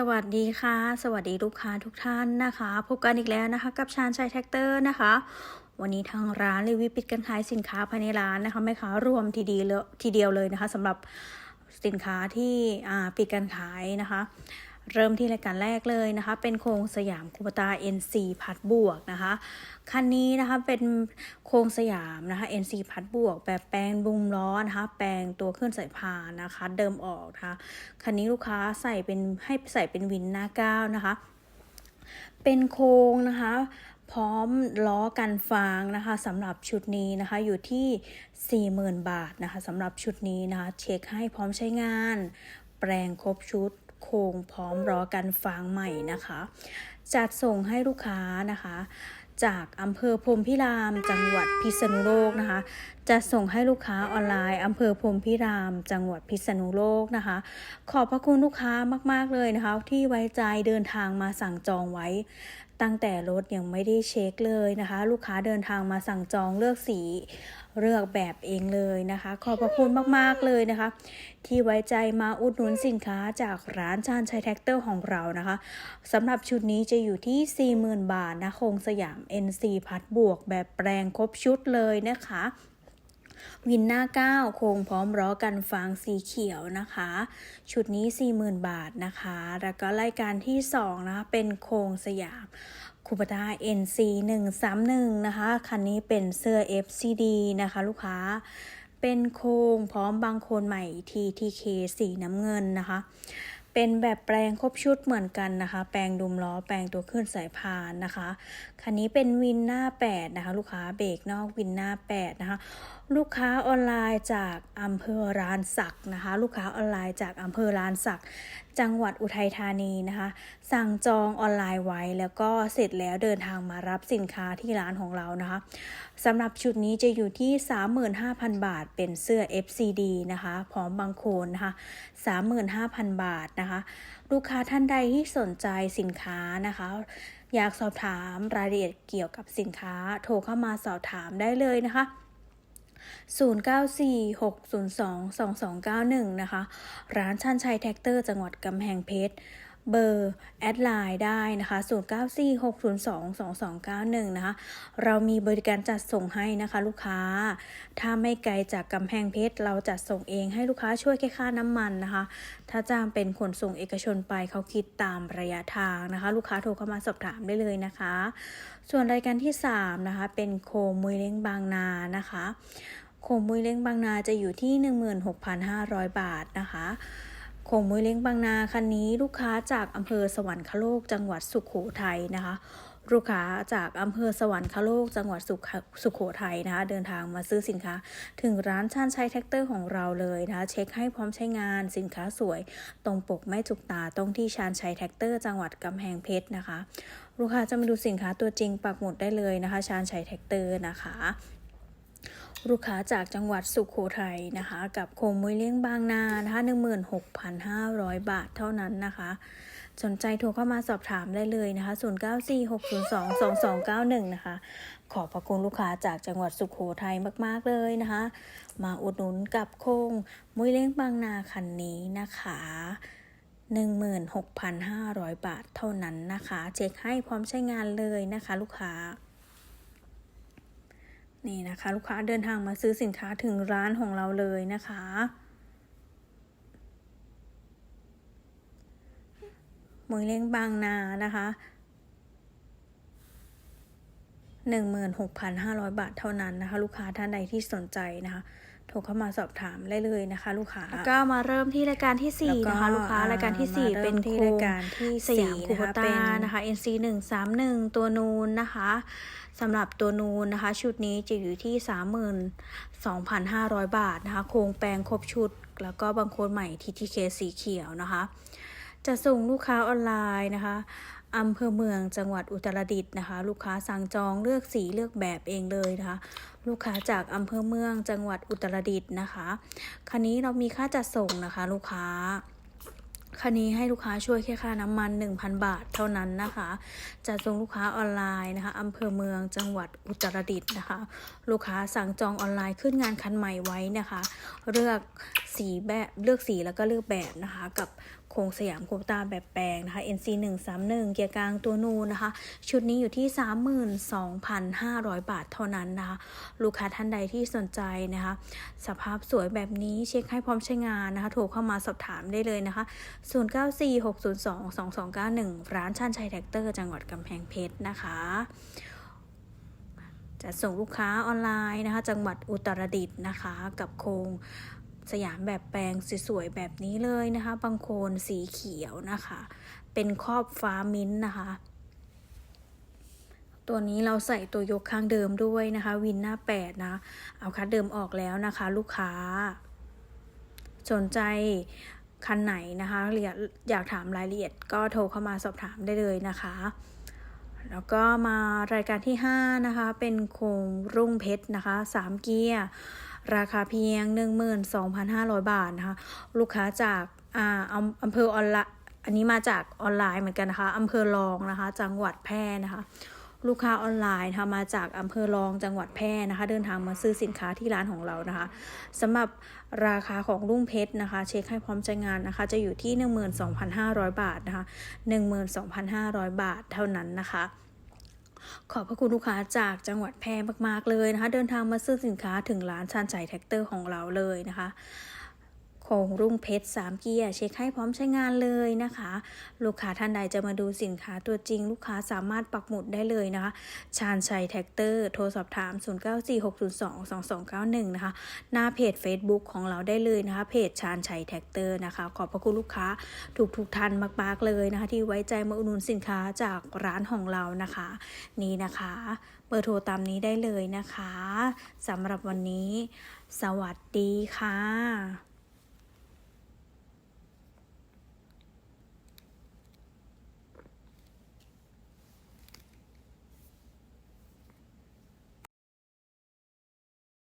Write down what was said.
สวัสดีค่ะ สวัสดีลูกค้าทุกท่านนะคะพบกันอีกแล้วนะคะ กับชาญชัยแท็กเตอร์นะคะ วันนี้ทางร้านรีวิวปิดการขายสินค้าภายในร้านนะคะแม่ค้ารวมทีเดียวทีเดียวเลยนะคะสำหรับสินค้าที่ปิดการขายนะคะ เริ่มที่รายการแรกเลยนะคะ เป็นโครงสยามคูปตา NC พัดบวกนะคะ คันนี้นะคะเป็นโครงสยามนะคะ NC พัดบวก แบบแปลงบุมล้อนะคะ แปลงตัวเคลื่อนสายพานนะคะ เดิมออกนะคะ คันนี้ลูกค้าใส่เป็นให้ใส่เป็นวินหน้าก้าวนะคะ เป็นโครงนะคะพร้อมล้อกันฟางนะคะสำหรับชุดนี้นะคะอยู่ที่ 40,000 บาทนะคะสำหรับชุดนี้นะคะ เช็คให้พร้อมใช้งาน แปลงครบชุด โครงพร้อมล้อกันฟางใหม่นะคะ จัดส่งให้ลูกค้านะคะ จากอำเภอพรมพิราม จังหวัดพิษณุโลกนะคะ จะส่งให้ลูกค้าออนไลน์อำเภอพรมพิราม จังหวัดพิษณุโลกนะคะ ขอบพระคุณลูกค้ามาก ๆ เลยนะคะ ที่ไว้ใจเดินทางมาสั่งจองไว้ ตั้งแต่รถยังไม่ได้เช็คเลยนะคะ ลูกค้าเดินทางมาสั่งจองเลือกสีเลือกแบบเองเลยนะคะ ขอบพระคุณมากๆเลยนะคะ ที่ไว้ใจมาอุดหนุนสินค้าจากร้านชานชัยแท็กเตอร์ของเรานะคะสำหรับชุดนี้จะอยู่ที่ 40,000 บาทนะคงสยาม NC พัดบวกแบบแปลงครบชุดเลยนะคะ วินหน้าก้าโครงพร้อมล้อกันฟางสีเขียวนะคะ ชุดนี้ 40,000 บาทนะคะ แล้วก็รายการที่ 2 นะคะ เป็นโครงสยามคูปตา NC 131 นะคะ คันนี้เป็นเสื้อ FCD นะคะ ลูกค้าเป็นโครงพร้อมบางโคนใหม่ TTK สีน้ำเงินนะคะ เป็นแบบแปลงครบชุดเหมือนกันนะคะ แปลงดุมล้อ แปลงตัวขึ้นสายพานนะคะ คันนี้เป็นวินหน้า 8 นะคะ ลูกค้าเบรกนอกวินหน้า 8 นะคะ ลูกค้าออนไลน์จากอำเภอรานสักนะคะ ลูกค้าออนไลน์จากอำเภอรานสัก จังหวัดอุทัยธานีนะคะ สั่งจองออนไลน์ไว้ แล้วก็เสร็จแล้วเดินทางมารับสินค้าที่ร้านของเรานะคะสำหรับชุดนี้จะอยู่ที่ 35,000 บาท เป็นเสื้อ FCD นะคะพร้อมบางโคนนะคะ 35,000 บาทนะคะ ลูกค้าท่านใดที่สนใจสินค้านะคะ อยากสอบถามรายละเอียดเกี่ยวกับสินค้า โทรเข้ามาสอบถามได้เลยนะคะ 0946022291 นะคะ ร้านชันชัยแท็กเตอร์จังหวัดกำแพงเพชร เบอร์แอดไลน์ได้นะคะ0946022291นะคะ เรามีบริการจัดส่งให้นะคะ ลูกค้า ถ้าไม่ไกลจากกำแพงเพชรเราจัดส่งเองให้ลูกค้าช่วยแค่ค่าน้ำมันนะคะ ถ้าจ้างเป็นขนส่งเอกชนไปเขาคิดตามระยะทางนะคะ ลูกค้าโทรเข้ามาสอบถามได้เลยนะคะ ส่วนรายการที่ 3 นะคะ เป็นโคมมุยเล้งบางนานะคะโคมมุยเล้งบางนาจะอยู่ที่ 16,500 บาทนะคะ คมมุยเล้งบางนาคันนี้ลูกค้าจากอำเภอสวรรคโลกจังหวัดสุขโขทัยนะคะ ลูกค้าจากอำเภอสวรรคโลกจังหวัดสุขสุขโขทัยนะคะ เดินทางมาซื้อสินค้า ถึงร้านชานชัยแท็กเตอร์ของเราเลยนะคะ เช็คให้พร้อมใช้งานสินค้าสวย ตรงปกไม่จุกตาตรงที่ชานชัยแท็กเตอร์จังหวัดกำแพงเพชรนะคะ ลูกค้าจะมาดูสินค้าตัวจริงปักหมุดได้เลยนะคะ ชานชัยแท็กเตอร์นะคะ ลูกค้าจากจังหวัดสุขโขทัยนะคะ กับโคมมุยเลี้ยงบางนานะคะ16,500 บาทเท่านั้นนะคะ สนใจโทรเข้ามาสอบถามได้เลยนะคะ 0946022291 นะคะ ขอบพระคุณลูกค้าจากจังหวัดสุขโขทัยมากๆเลยนะคะ มาอุดหนุนกับโคงมุยเลี้ยงบางนาคันนี้นะคะ16,500 บาทเท่านั้นนะคะ เช็คให้พร้อมใช้งานเลยนะคะ ลูกค้า นี่นะคะ ลูกค้าเดินทางมาซื้อสินค้าถึงร้านของเราเลยนะคะมวยเล้งบางนานะคะ16,500 บาทเท่านั้นนะคะ ลูกค้าท่านใดที่สนใจนะคะ โทรเข้ามาสอบถามได้เลยนะคะ ลูกค้าแล้วก็มาเริ่มที่รายการที่ 4 นะคะ ลูกค้ารายการที่ 4 เป็นที่รายการที่สยามคูปตานะคะ NC 131ตัวนูนนะคะสำหรับตัวนูนนะคะ ชุดนี้จะอยู่ที่ 32,500 บาทนะคะ โครงแปลงครบชุด แล้วก็บางโคนใหม่ TTK สีเขียวนะคะ จะส่งลูกค้าออนไลน์นะคะอำเภอเมืองจังหวัดอุตรดิตถ์นะคะ ลูกค้าสั่งจองเลือกสีเลือกแบบเองเลยนะคะ ลูกค้าจากอำเภอเมืองจังหวัดอุตรดิตถ์นะคะ คันนี้เรามีค่าจัดส่งนะคะ ลูกค้าคันนี้ให้ลูกค้าช่วยแค่ค่าน้ำมัน 1,000 บาทเท่านั้นนะคะจะส่งลูกค้าออนไลน์นะคะอำเภอเมืองจังหวัดอุตรดิตถ์นะคะ ลูกค้าสั่งจองออนไลน์ขึ้นงานคันใหม่ไว้นะคะ เลือก สีแบบเลือกสีแล้วก็เลือกแบบนะคะ กับโครงสยามโคูตาแบบแปลงนะคะ NC 131เกียร์กลางตัวนูนนะคะ ชุดนี้อยู่ที่ 32,500 บาทเท่านั้นนะคะ ลูกค้าท่านใดที่สนใจนะคะ สภาพสวยแบบนี้เช็คให้พร้อมใช้งานนะคะ โทรเข้ามาสอบถามได้เลยนะคะ 0946022291 ร้านชันชัยแท็กเตอร์จังหวัดกำแพงเพชรนะคะจะส่งลูกค้าออนไลน์นะคะ จังหวัดอุตรดิตถ์นะคะ กับโครง สยามแบบแปลงสวยๆแบบนี้เลยนะคะ บางโคนสีเขียวนะคะ เป็นครอบฟ้ามิ้นนะคะ ตัวนี้เราใส่ตัวยกข้างเดิมด้วยนะคะ วินหน้าแปดนะ เอาคัดเดิมออกแล้วนะคะ ลูกค้า สนใจคันไหนนะคะอยากอยากถามรายละเอียดก็โทรเข้ามาสอบถามได้เลยนะคะ แล้วก็มารายการที่ 5 นะคะ เป็นโครงรุ่งเพชรนะคะ 3 เกียร์ ราคาเพียง 12,500 บาทนะคะ ลูกค้าจากอ่าอำเภอออนไลน์อันนี้มาจากออนไลน์เหมือนกันนะคะอำเภอรองนะคะ จังหวัดแพร่นะคะลูกค้าออนไลน์นะคะมาจากอำเภอรองจังหวัดแพร่นะคะ เดินทางมาซื้อสินค้าที่ร้านของเรานะคะสำหรับราคาของรุ่งเพชรนะคะ เช็คให้พร้อมใช้งานนะคะ จะอยู่ที่ 12,500 บาทนะคะ 12,500 บาทเท่านั้นนะคะ ขอบพระคุณลูกค้าจากจังหวัดแพร่มากๆเลยนะคะ เดินทางมาซื้อสินค้าถึงร้านชานชัยแท็กเตอร์ของเราเลยนะคะ โครงรุ่งเพชร3เกียร์เช็คให้พร้อมใช้งานเลยนะคะ ลูกค้าท่านใดจะมาดูสินค้าตัวจริง ลูกค้าสามารถปักหมุดได้เลยนะคะ ชาญชัยแท็กเตอร์ โทรสอบถาม 0946022291 นะคะ หน้าเพจ Facebook ของเราได้เลยนะคะ เพจชาญชัยแท็กเตอร์นะคะ ขอบพระคุณลูกค้าทุกทุกท่านมากๆเลยนะคะ ที่ไว้ใจมาอุดหนุนสินค้าจากร้านของเรานะคะ นี่นะคะเบอร์โทรตามนี้ได้เลยนะคะสำหรับวันนี้ สวัสดีค่ะ